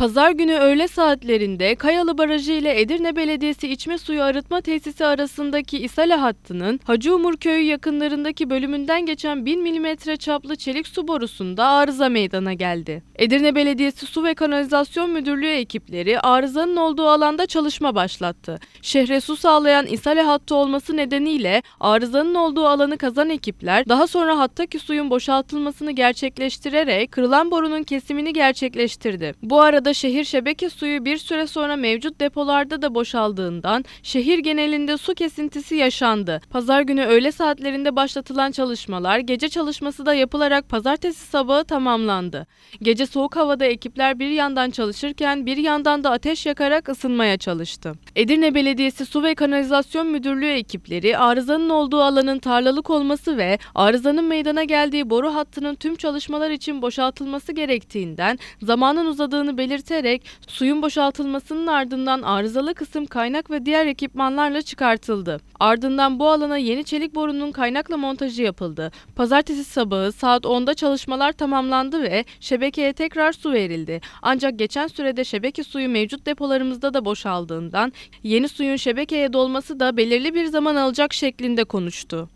Pazar günü öğle saatlerinde Kayalı Barajı ile Edirne Belediyesi içme suyu arıtma tesisi arasındaki İsale hattının Hacı Umur Köyü yakınlarındaki bölümünden geçen 1000 mm çaplı çelik su borusunda arıza meydana geldi. Edirne Belediyesi Su ve Kanalizasyon Müdürlüğü ekipleri arızanın olduğu alanda çalışma başlattı. Şehre su sağlayan İsale hattı olması nedeniyle arızanın olduğu alanı kazan ekipler daha sonra hattaki suyun boşaltılmasını gerçekleştirerek kırılan borunun kesimini gerçekleştirdi. Bu arada şehir şebeke suyu bir süre sonra mevcut depolarda da boşaldığından şehir genelinde su kesintisi yaşandı. Pazar günü öğle saatlerinde başlatılan çalışmalar gece çalışması da yapılarak pazartesi sabahı tamamlandı. Gece soğuk havada ekipler bir yandan çalışırken bir yandan da ateş yakarak ısınmaya çalıştı. Edirne Belediyesi Su ve Kanalizasyon Müdürlüğü ekipleri arızanın olduğu alanın tarlalık olması ve arızanın meydana geldiği boru hattının tüm çalışmalar için boşaltılması gerektiğinden zamanın uzadığını belirterek suyun boşaltılmasının ardından arızalı kısım kaynak ve diğer ekipmanlarla çıkartıldı. Ardından bu alana yeni çelik borunun kaynakla montajı yapıldı. Pazartesi sabahı saat 10'da çalışmalar tamamlandı ve şebekeye tekrar su verildi. Ancak geçen sürede şebeke suyu mevcut depolarımızda da boşaldığından yeni suyun şebekeye dolması da belirli bir zaman alacak şeklinde konuştu.